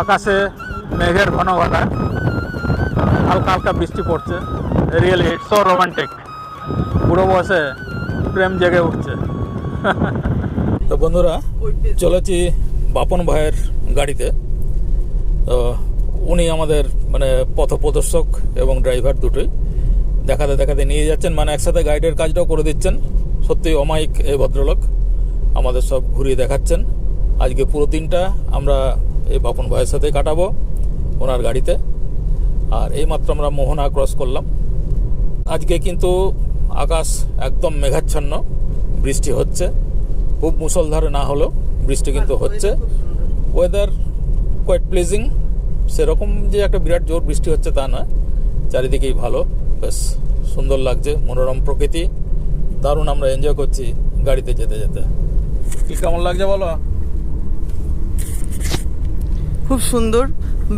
আকাশে মেঘের ঘন ঘটা হালকা হালকা বৃষ্টি পড়ছে। রিয়েলি ইটস সো রোমান্টিক বুড়ো বয়সে প্রেম জেগে উঠছে। তো বন্ধুরা, চলেছি বাপন ভাইয়ের গাড়িতে। তো উনি আমাদের মানে পথপ্রদর্শক এবং ড্রাইভার দুটোই। দেখাতে দেখাতে নিয়ে যাচ্ছেন মানে একসাথে গাইডের কাজটাও করে দিচ্ছেন। সত্যি অমায়িক এই ভদ্রলোক। আমাদের সব ঘুরিয়ে দেখাচ্ছেন। আজকে পুরো দিনটা আমরা এই বাপন ভাইয়ের সাথে কাটাবো, ওনার গাড়িতে। আর এইমাত্র আমরা মোহনা ক্রস করলাম। আজকে কিন্তু আকাশ একদম মেঘাচ্ছন্ন, বৃষ্টি হচ্ছে। খুব মুষলধারে না হলেও বৃষ্টি কিন্তু হচ্ছে। ওয়েদার কোয়াইট প্লেজিং সেরকম যে একটা বিরাট জোর বৃষ্টি হচ্ছে তা নয়। চারিদিকেই ভালো, বেশ সুন্দর লাগছে, মনোরম প্রকৃতি। দারুণ আমরা এনজয় করছি গাড়িতে যেতে যেতে। কি কেমন লাগছে বলো? খুব সুন্দর।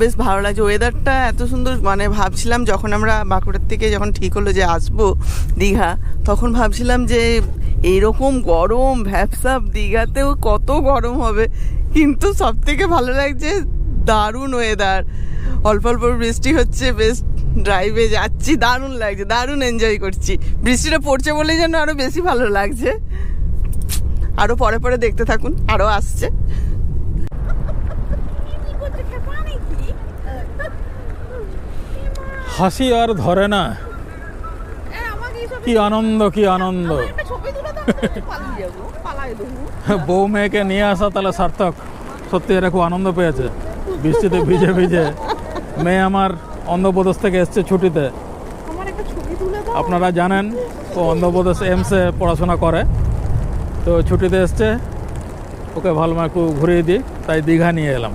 বেশ ভালো লাগছে। ওয়েদারটা এত সুন্দর মানে ভাবছিলাম যখন আমরা বাঁকুড়ার থেকে যখন ঠিক হলো যে আসব দীঘা, তখন ভাবছিলাম যে এইরকম গরম ভ্যাপসাপ দীঘাতেও কত গরম হবে। কিন্তু সব থেকে ভালো লাগছে দারুণ ওয়েদার অল্প অল্প বৃষ্টি হচ্ছে, বেশ ড্রাইভে যাচ্ছি, দারুণ লাগছে, দারুণ এনজয় করছি। বৃষ্টিটা পড়ছে বলেই যেন আরও বেশি ভালো লাগছে। আরও পরে পরে দেখতে থাকুন আরও আসছে। হাসি আর ধরে না। কি আনন্দ কি আনন্দ। বউ মেয়েকে নিয়ে আসা তাহলে সার্থক। সত্যি এরা খুব আনন্দ পেয়েছে। বৃষ্টিতে ভিজে ভিজে। মেয়ে আমার অন্ধ্রপ্রদেশ থেকে এসছে ছুটিতে। আপনারা জানেন ও অন্ধ্রপ্রদেশ এমসে পড়াশোনা করে। তো ছুটিতে এসছে। ওকে ভালো একটু ঘুরিয়ে দিই তাই দীঘা নিয়ে এলাম।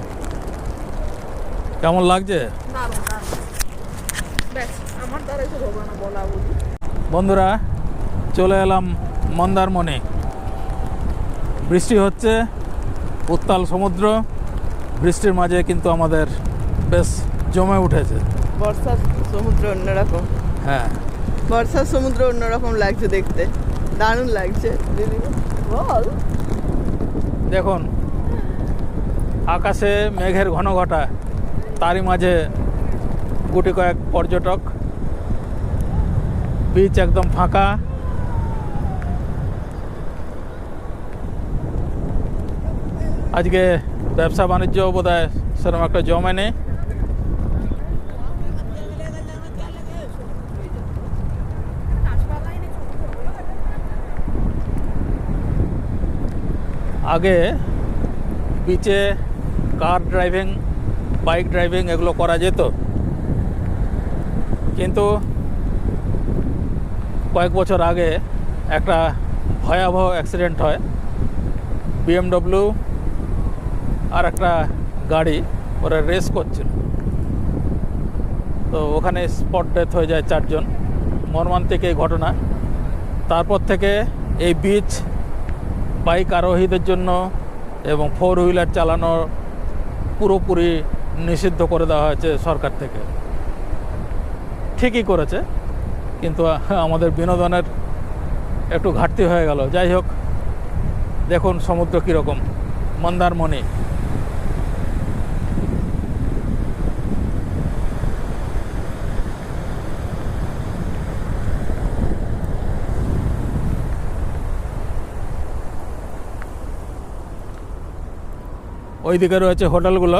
কেমন লাগছে? বন্ধুরা চলে এলাম মন্দারমণি। বৃষ্টি হচ্ছে উত্তাল সমুদ্র বৃষ্টির মাঝে কিন্তু আমাদের বেশ জমে উঠেছে। বর্ষার সমুদ্র অন্যরকম। হ্যাঁ। বর্ষার সমুদ্র অন্যরকম লাগছে দেখতে। দারুণ লাগছে দিদি। বল। দেখুন আকাশে মেঘের ঘন ঘটা তারই মাঝে গুটি কয়েক পর্যটক। বিচ একদম ফাঁকা। আজকে ব্যবসা বাণিজ্য বোধ হয় সেরকম একটা জমে নেই। আগে বিচে কার ড্রাইভিং বাইক ড্রাইভিং এগুলো করা যেত। কিন্তু কয়েক বছর আগে একটা ভয়াবহ অ্যাক্সিডেন্ট হয়। বিএমডব্লিউ আর একটা গাড়ি ওরা রেস করছিল। তো ওখানে স্পট ডেথ হয়ে যায় চারজন। মর্মান্তিক এই ঘটনা। তারপর থেকে এই বিচ বাইক আরোহীদের জন্য এবং ফোর হুইলার চালানো পুরোপুরি নিষিদ্ধ করে দেওয়া হয়েছে সরকার থেকে। ঠিকই করেছে, কিন্তু আমাদের বিনোদনের একটু ঘাটতি হয়ে গেল। যাই হোক, দেখুন সমুদ্র কীরকম। মন্দারমণি। ওইদিকে রয়েছে হোটেলগুলো।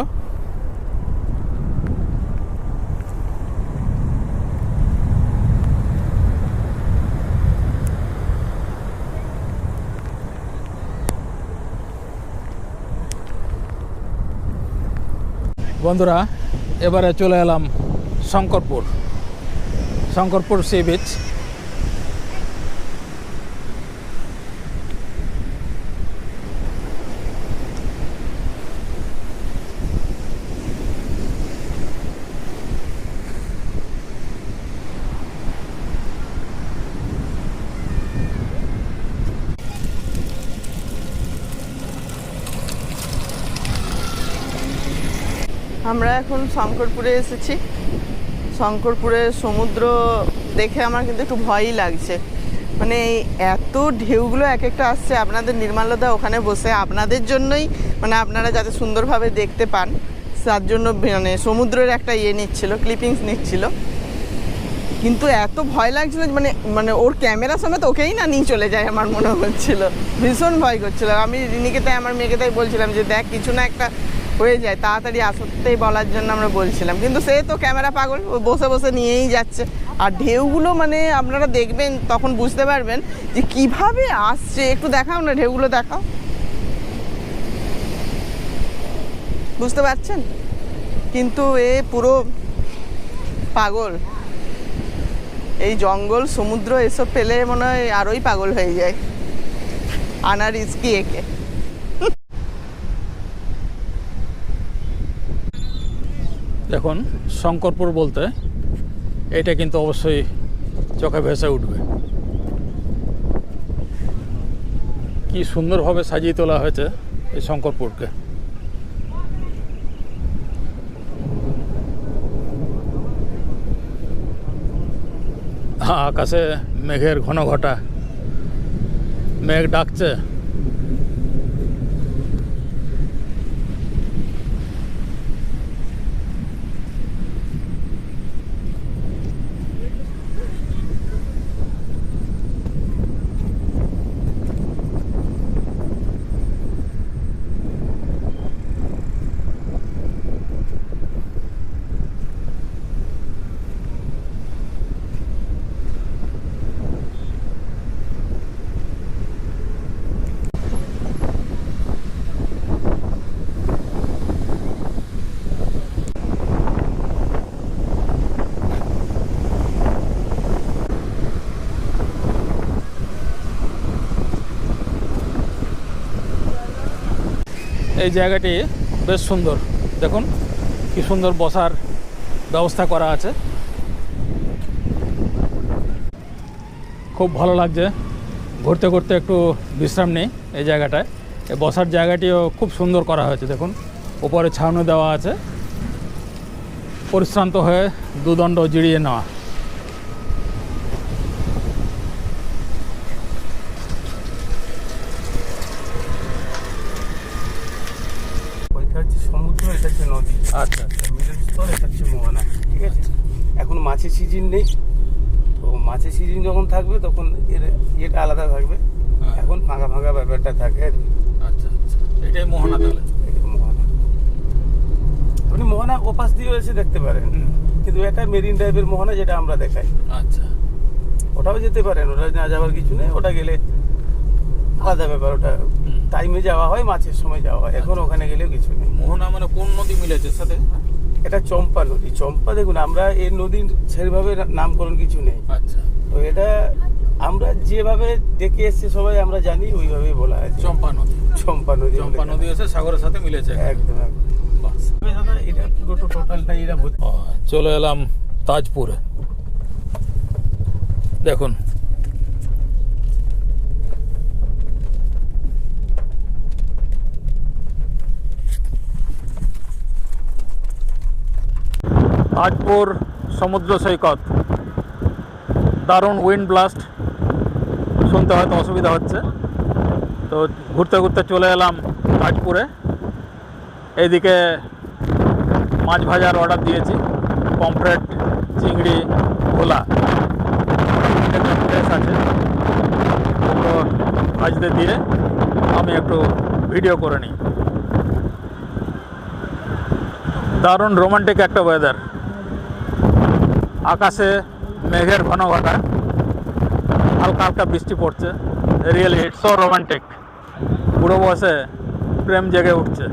বন্ধুরা এবারে চলে এলাম শঙ্করপুর। Shankarpur sea beach. আমরা এখন শঙ্করপুরে এসেছি। শঙ্করপুরে সমুদ্র দেখে আমার কিন্তু একটু ভয়ই লাগছে। মানে এত ঢেউগুলো এক একটা আসছে, আপনাদের নির্মাল্যদা ওখানে বসে, আপনাদের জন্যই মানে আপনারা যাতে সুন্দরভাবে দেখতে পান, তার জন্য মানে সমুদ্রের একটা ইয়ে নিচ্ছিল ক্লিপিংস নিচ্ছিল। কিন্তু এত ভয় লাগছিল মানে মানে ওর ক্যামেরা সমেত ওকেই না নিয়ে চলে যায় আমার মনে হচ্ছিল। ভীষণ ভয় করছিল। আমি রিনিকে তাই, আমার মেয়েকে তাই বলছিলাম যে দেখ, কিছু না একটা হয়ে যায়, তাড়াতাড়ি আসতেই বলার জন্য আমরা বলছিলাম। কিন্তু সে তো ক্যামেরা পাগল বসে বসে নিয়েই যাচ্ছে। আর ঢেউগুলো মানে আপনারা দেখবেন, তখন বুঝতে পারবেন যে কীভাবে আসছে। একটু দেখাও না, ঢেউগুলো দেখাও। বুঝতে পারছেন? কিন্তু এ পুরো পাগল। এই জঙ্গল, সমুদ্র, এসব পেলে মনে হয় আরোই পাগল হয়ে যায়। আনা রিস্কি একে? দেখুন, শঙ্করপুর বলতে এটা কিন্তু অবশ্যই চোখে ভেসে উঠবে। কি সুন্দরভাবে সাজিয়ে তোলা হয়েছে এই শঙ্করপুরকে। আকাশে মেঘের ঘন ঘটা মেঘ ডাকছে। এই জায়গাটি বেশ সুন্দর। দেখুন, কি সুন্দর বসার ব্যবস্থা করা আছে। খুব ভালো লাগছে। ঘুরতে ঘুরতে একটু বিশ্রাম নেই এই জায়গাটায়। এই বসার জায়গাটিও খুব সুন্দর করা হয়েছে, দেখুন। উপরে ছাউনি দেওয়া আছে। পরিশ্রান্ত হয়ে দুদণ্ড জিরিয়ে নেওয়া ওইটা হচ্ছে সমুদ্র এটা হচ্ছে নদী আচ্ছা মিডল স্তর এটা হচ্ছে মোহনা ঠিক আছে? এখন মাছের সিজন নেই তো মাছের সিজন যখন থাকবে তখন এর ইয়েটা আলাদা থাকবে। হ্যাঁ। এখন ফাঁকা ফাঁকা ব্যাপারটা থাকে আর কি। আচ্ছা আচ্ছা। এটাই মোহনা তাহলে। এটা মোহনা। আপনি মোহনা ওপাশ দিয়ে এসে দেখতে পারেন। কিন্তু এটা মেরিন ড্রাইভের মোহনা যেটা আমরা দেখাই। আচ্ছা। ওটাও যেতে পারেন ওটা না যাওয়ার কিছু নেই ওটা গেলে আলাদা ব্যাপার ওটা টাইমে যাওয়া হয় মাছের সময় যাওয়া হয়। এখন ওখানে গেলেও কিছু নেই। মোহনা মানে কোন নদী মিলেছে সাথে? এটা চম্পা নদী। চম্পা দেখুন আমরা এই নদীর সেভাবে নামকরণ কিছু নেই। আচ্ছা। তো এটা আমরা যেভাবে দেখে এসছি সবাই আমরা জানি ওইভাবেই বলা আছে। চম্পা নদী। চম্পা নদী চম্পা নদী এসে সাগরের সাথে মিলেছে একদম দাদা এটা পুরোটা ও, চলে এলাম তাজপুরে। দেখুন তাজপুর সমুদ্র সৈকত। দারুণ উইন্ড ব্লাস্ট শুনতে হয়তো অসুবিধা হচ্ছে। তো ঘুরতে ঘুরতে চলে এলাম তাজপুরে এইদিকে মাছ ভাজার অর্ডার দিয়েছি। পমফ্রেট চিংড়ি, ভোলা। আছে। ভাজতে দিয়ে আমি একটু ভিডিও করে নিই। দারুণ রোমান্টিক একটা ওয়েদার আকাশে মেঘের ঘন ঘটা। হালকা হালকা বৃষ্টি পড়ছে। রিয়েলি ইটস সো রোমান্টিক বুড়ো বয়সে প্রেম জেগে উঠছে।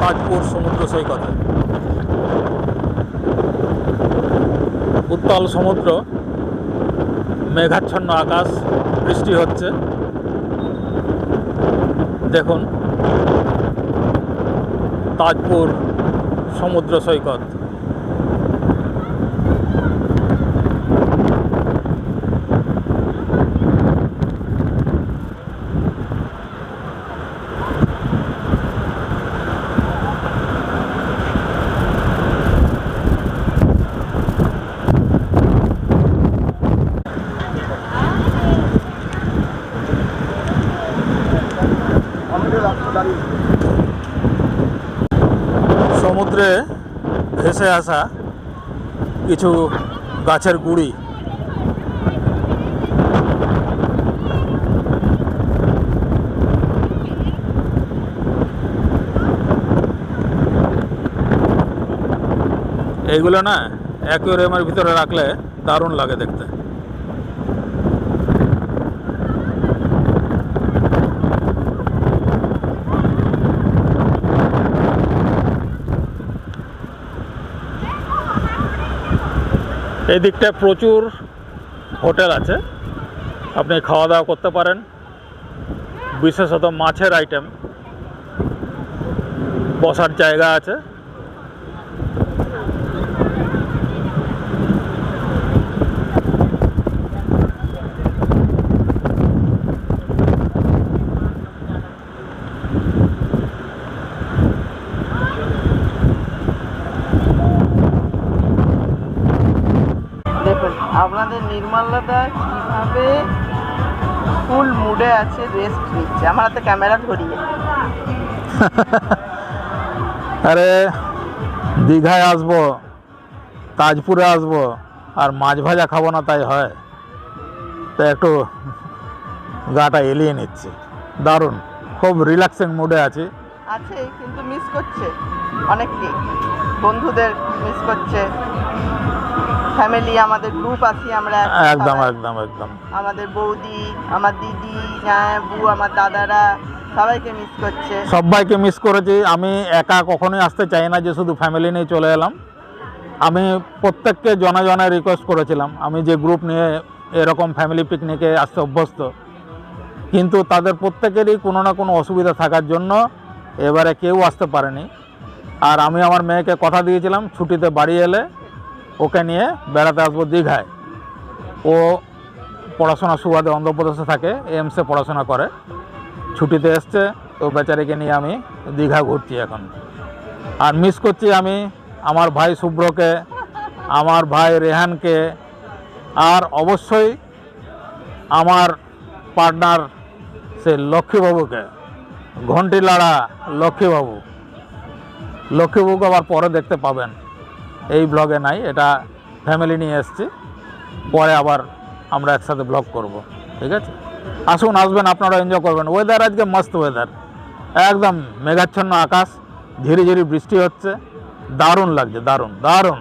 তাজপুর সমুদ্র সৈকতে। উত্তাল সমুদ্র, মেঘাচ্ছন্ন আকাশ, বৃষ্টি হচ্ছে। দেখুন, তাজপুর সমুদ্র সৈকত। ভেসে আসা কিছু গাছের গুঁড়ি। এইগুলো না অ্যাকোয়ারিয়ামের ভিতরে রাখলে দারুণ লাগে দেখতে। এই দিকটায় প্রচুর হোটেল আছে। আপনি খাওয়া দাওয়া করতে পারেন। বিশেষত মাছের আইটেম বসার জায়গা আছে দেখুন আপনাদের নির্মলদা কীভাবে ফুল মুডে আছে রেস্ট নিচ্ছে? আমার হাতে ক্যামেরা ধরিয়ে। আরে দীঘায় আসব তাজপুরে আসব আর মাছ ভাজা খাব না তাই হয়। তো একটু গাটা এলিয়ে নিচ্ছে। দারুণ। খুব রিল্যাক্সিং মুডে আছি। আছে কিন্তু মিস করছে অনেককে বন্ধুদের মিস করছে। ফ্যামিলি আমাদের গ্রুপ আছি আমরা একদম একদম একদম। আমাদের বৌদি আমার দিদি জায়াবু আমার দাদারা সবাইকে মিস করছে। সবাইকে মিস করেছি। আমি একা কখনোই আসতে চাই না যে শুধু ফ্যামিলি নিয়ে চলে এলাম। আমি প্রত্যেককে জনা জনে রিকোয়েস্ট করেছিলাম। আমি যে গ্রুপ নিয়ে এরকম ফ্যামিলি পিকনিকে আসতে অভ্যস্ত। কিন্তু তাদের প্রত্যেকেরই কোনো না কোনো অসুবিধা থাকার জন্য এবারে কেউ আসতে পারেনি। আর আমি আমার মেয়েকে কথা দিয়েছিলাম ছুটিতে বাড়ি এলে ওকে নিয়ে বেড়াতে আসব দীঘায়। ও পড়াশোনা সুবাদে অন্ধ্রপ্রদেশে থাকে এমসে পড়াশোনা করে। ছুটিতে এসছে, তো বেচারিকে নিয়ে আমি দীঘা ঘুরছি এখন। আর মিস করছি আমি আমার ভাই শুভ্রকে আমার ভাই রেহানকে, আর অবশ্যই আমার পার্টনার সে লক্ষ্মীবাবুকে ঘণ্টি লাড়া লক্ষ্মীবাবু। লক্ষ্মীবাবুকে আবার পরে দেখতে পাবেন। এই ব্লগে নাই, এটা ফ্যামিলি নিয়ে এসছি। পরে আবার আমরা একসাথে ব্লগ করব, ঠিক আছে? আসুন, আসবেন, আপনারা এনজয় করবেন। ওয়েদার আজকে মস্ত ওয়েদার একদম মেঘাচ্ছন্ন আকাশ, ঝিরি ঝিরি বৃষ্টি হচ্ছে। দারুণ লাগছে, দারুণ দারুণ।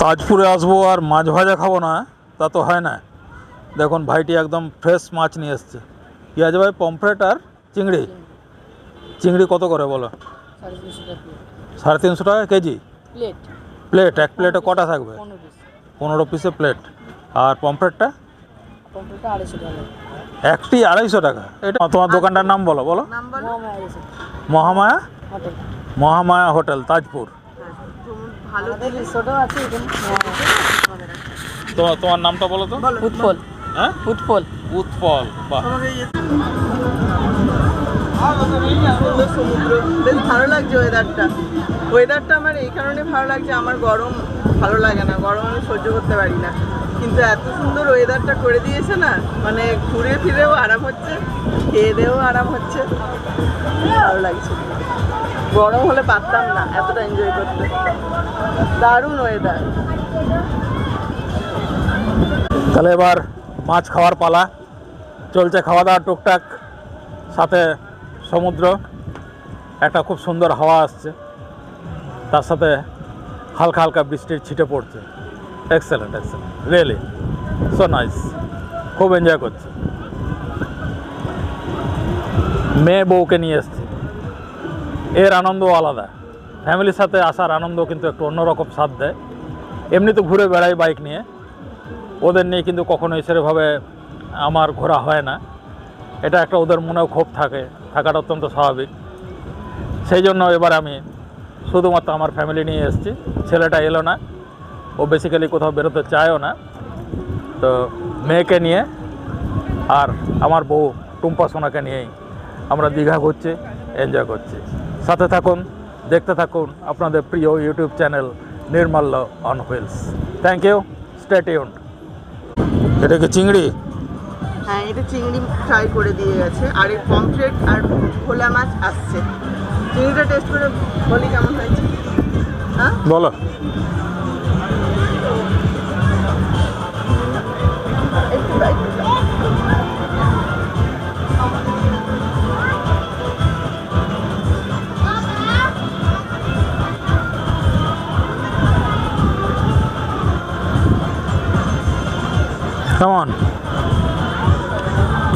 তাজপুরে আসব আর মাছ ভাজা খাব না, তা তো হয় না। দেখুন, ভাইটি একদম ফ্রেশ মাছ নিয়ে এসছে। আছে ভাই পমফ্রেট আর চিংড়ি। চিংড়ি কত করে বলো? সাড়ে তিনশো টাকা কেজি? প্লেট প্লেট এক প্লেটে কটা থাকবে? পনেরো পিস পিসে প্লেট আর পমফ্রেটটা একটি আড়াইশো টাকা। এটা তোমার দোকানটার নাম বলো বলো। মহামায়া? মহামায়া হোটেল তাজপুর। তোমার তোমার নামটা বলো তো। উৎপল। হ্যাঁ? উৎপল উৎপল বাহ। সুন্দর সমুদ্র বেশ ভালো লাগছে ওয়েদারটা ওয়েদারটা আমার এই কারণে ভালো লাগছে আমার গরম ভালো লাগে না। গরম আমি সহ্য করতে পারি না। কিন্তু এত সুন্দর ওয়েদারটা করে দিয়েছে না মানে ঘুরে ফিরেও আরাম হচ্ছে খেয়ে দেও আরাম হচ্ছে। ভালো লাগছে। গরম হলে পারতাম না এতটা এনজয় করতে। দারুণ ওয়েদার তাহলে এবার মাছ খাওয়ার পালা। চলছে খাওয়া দাওয়া টুকটাক সাথে সমুদ্র। একটা খুব সুন্দর হাওয়া আসছে। তার সাথে হালকা হালকা বৃষ্টির ছিটে পড়ছে। Excellent excellent really so nice খুব এনজয় করছি। মেয়ে বউকে নিয়ে এসছি। এর আনন্দ আলাদা। ফ্যামিলির সাথে আসার আনন্দ কিন্তু একটু অন্যরকম স্বাদ দেয় এমনি তো ঘুরে বেড়াই বাইক নিয়ে। ওদের নিয়ে কিন্তু কখনোই সেরকমভাবে আমার ঘোরা হয় না। এটা একটা ওদের মনেও ক্ষোভ থাকে, থাকাটা অত্যন্ত স্বাভাবিক। সেই জন্য এবার আমি শুধুমাত্র আমার ফ্যামিলি নিয়ে এসেছি। ছেলেটা এলো না, ও বেসিক্যালি কোথাও বেরোতে চায়ও না। তো মেয়েকে নিয়ে আর আমার বউ টুম্পা সোনাকে নিয়েই আমরা দীঘা ঘুরছি এনজয় করছি। সাথে থাকুন, দেখতে থাকুন আপনাদের প্রিয় YouTube channel Nirmalya on wheels thank you stay tuned এটা কি চিংড়ি? হ্যাঁ এটা চিংড়ি ফ্রাই করে দিয়ে গেছে। আর এর পমফ্রেট আর ভোলা মাছ আসছে। চিংড়িটা টেস্ট করে বলি কেমন হয়েছে? হ্যাঁ? বলো। কেমন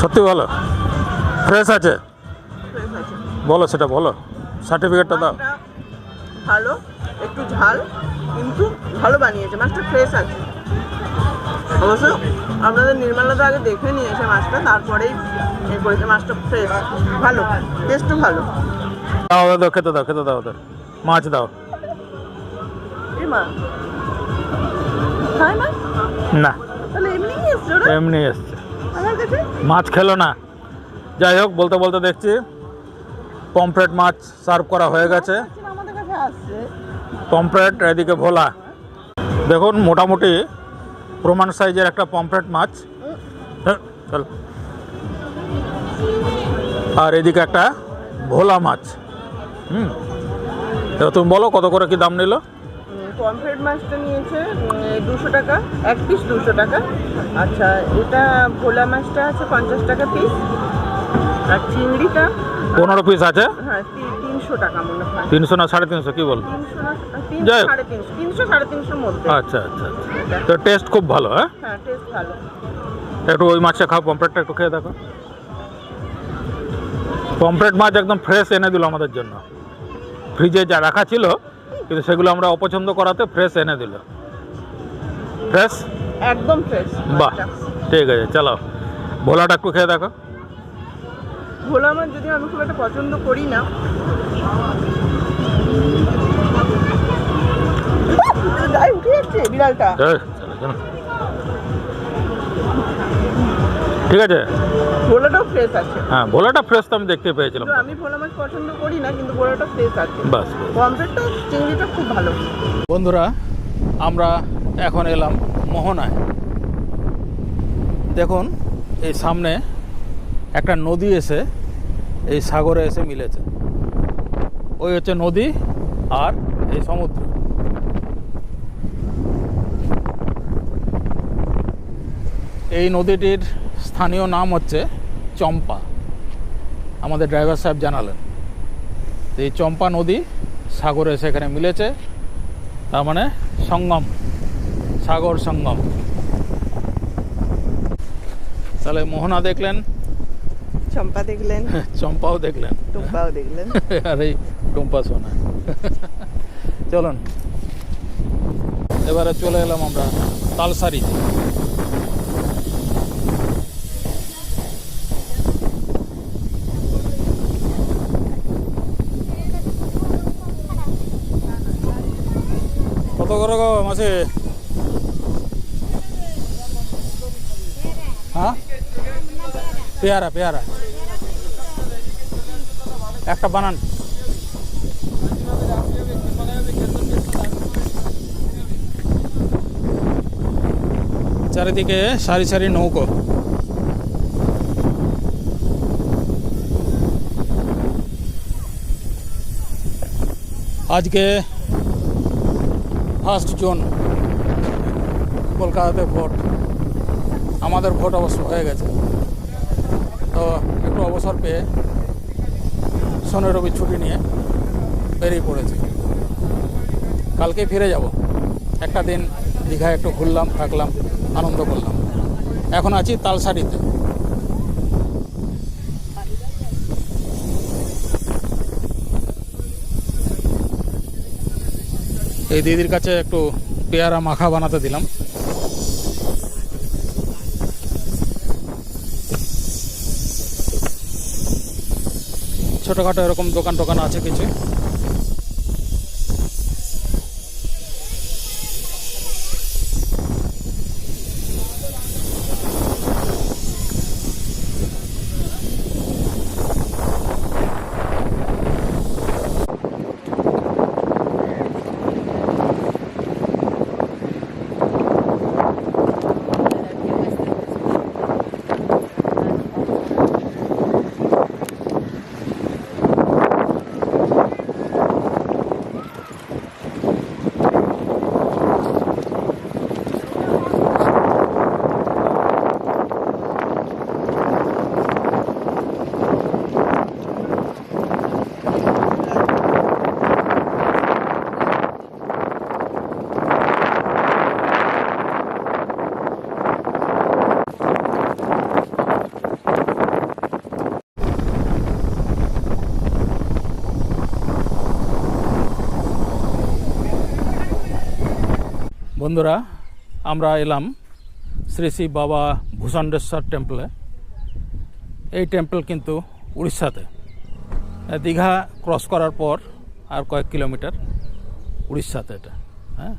সত্যি ভালো ফ্রেশ আছে? বলো সেটা বলো। সার্টিফিকেটটা দাও। ভালো একটু ঝাল কিন্তু ভালো বানিয়েছে। মাছটা ফ্রেশ আছে। অবশ্য আপনাদের নির্মলাদা আগে দেখে নিয়েছে মাছটা তারপরেই এ করেছে। মাছটা ফ্রেশ ভালো টেস্টও ভালো। দাও দাও দাও খেতে দাও খেতে দাও ওদের মাছ দাও। না। এমনি এসছো এসছে আমার কাছে? মাছ খেলো না। যাই হোক বলতে বলতে দেখছি পমফ্রেট মাছ সার্ভ করা হয়ে গেছে। আমাদের কাছে আসছে। পমফ্রেট এদিকে ভোলা। দেখুন মোটামুটি প্রমাণ সাইজের একটা পমফ্রেট মাছ। চল। আর এদিকে একটা ভোলা মাছ। হুম। তুমি বলো কত করে কি দাম নিল? পমফ্রেট মাছটা নিয়েছে দুশো টাকা এক পিস দুশো টাকা। আচ্ছা এটা ভোলা মাছটা আছে পঞ্চাশ টাকা পিস আর চিংড়িটা পনেরো পিস আছে? হ্যাঁ তিনশো টাকা মনে হয়। তিনশো না সাড়ে তিনশো কি বল? তিনশো যাই হোক। সাড়ে তিনশো তিনশো সাড়ে তিনশোর মধ্যে। আচ্ছা আচ্ছা আচ্ছা। তো টেস্ট খুব ভালো হ্যাঁ? হ্যাঁ টেস্ট ভালো। একটু ওই মাছটা খাও পমফ্রেটটা একটু খেয়ে দেখো। পমফ্রেট মাছ একদম ফ্রেশ এনে দিল আমাদের জন্য। ফ্রিজে যা রাখা ছিল কিন্তু সেগুলো আমরা অপছন্দ করাতে ফ্রেশ এনে দিল। ফ্রেশ একদম ফ্রেশ বাহ ঠিক আছে চলো ভোলাটা একটু খেয়ে দেখো। ভোলা মাছ যদি আমি খুব একটা পছন্দ করি না বিড়ালটা। ঠিক আছে? ভোলাটাও ফ্রেশ আছে। হ্যাঁ ভোলাটা ফ্রেশ তো আমি দেখতে পেয়েছিলাম। আমি ভোলা মাছ পছন্দ করি না কিন্তু ভোলাটা ফ্রেশ আছে। বাস পমফ্রেটটা চিংড়িটা খুব ভালো। বন্ধুরা আমরা এখন এলাম মোহনায়। দেখুন এই সামনে একটা নদী এসে এই সাগরে এসে মিলেছে। ওই হচ্ছে নদী আর এই সমুদ্র। এই নদীটির স্থানীয় নাম হচ্ছে চম্পা। আমাদের ড্রাইভার সাহেব জানালেন। তো এই চম্পা নদী সাগরে সেখানে মিলেছে। তার মানে সঙ্গম সাগর সঙ্গম। তাহলে মোহনা দেখলেন? চম্পা দেখলেন। চম্পাও দেখলেন। টুম্পাও দেখলেন। আর এই টুম্পা সোনা। চলুন। এবারে চলে এলাম আমরা তালসারি। কত করে গো মাসে হ্যাঁ পেয়ারা পেয়ারা একটা বানান। চারিদিকে সারি সারি নৌকো। আজকে ফার্স্ট জুন, কলকাতাতে ভোট। আমাদের ভোট অবশ্য হয়ে গেছে। তো একটু অবসর পেয়ে শনি রবি ছুটি নিয়ে বেরিয়ে পড়েছি। কালকে ফিরে যাব। একটা দিন দীঘায় একটু ঘুরলাম, থাকলাম, আনন্দ করলাম। এখন আছি তালসারিতে এই দিদির কাছে একটু পেয়ারা মাখা বানাতে দিলাম। ছোটোখাটো এরকম দোকান টোকান আছে কিছু। বন্ধুরা, আমরা এলাম শ্রী শ্রী বাবা ভূষণ্ডেশ্বর টেম্পলে এই টেম্পল কিন্তু উড়িষ্যাতে। দীঘা ক্রস করার পর আর কয়েক কিলোমিটার উড়িষ্যাতে এটা। হ্যাঁ?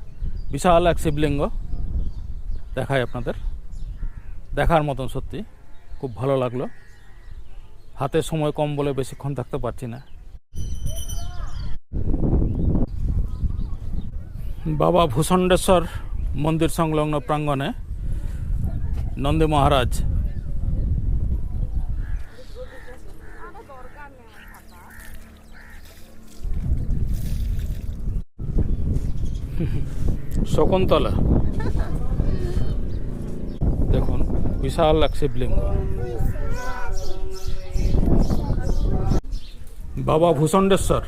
বিশাল এক শিবলিঙ্গ দেখায় আপনাদের। দেখার মতন সত্যি, খুব ভালো লাগল। হাতে সময় কম বলে বেশিক্ষণ থাকতে পারছি না। বাবা ভূষণ্ডেশ্বর মন্দির সংলগ্ন প্রাঙ্গণে। নন্দী মহারাজ। শকুন্তলা। দেখুন বিশাল এক শিবলিঙ্গ। বাবা ভূষণ্ডেশ্বর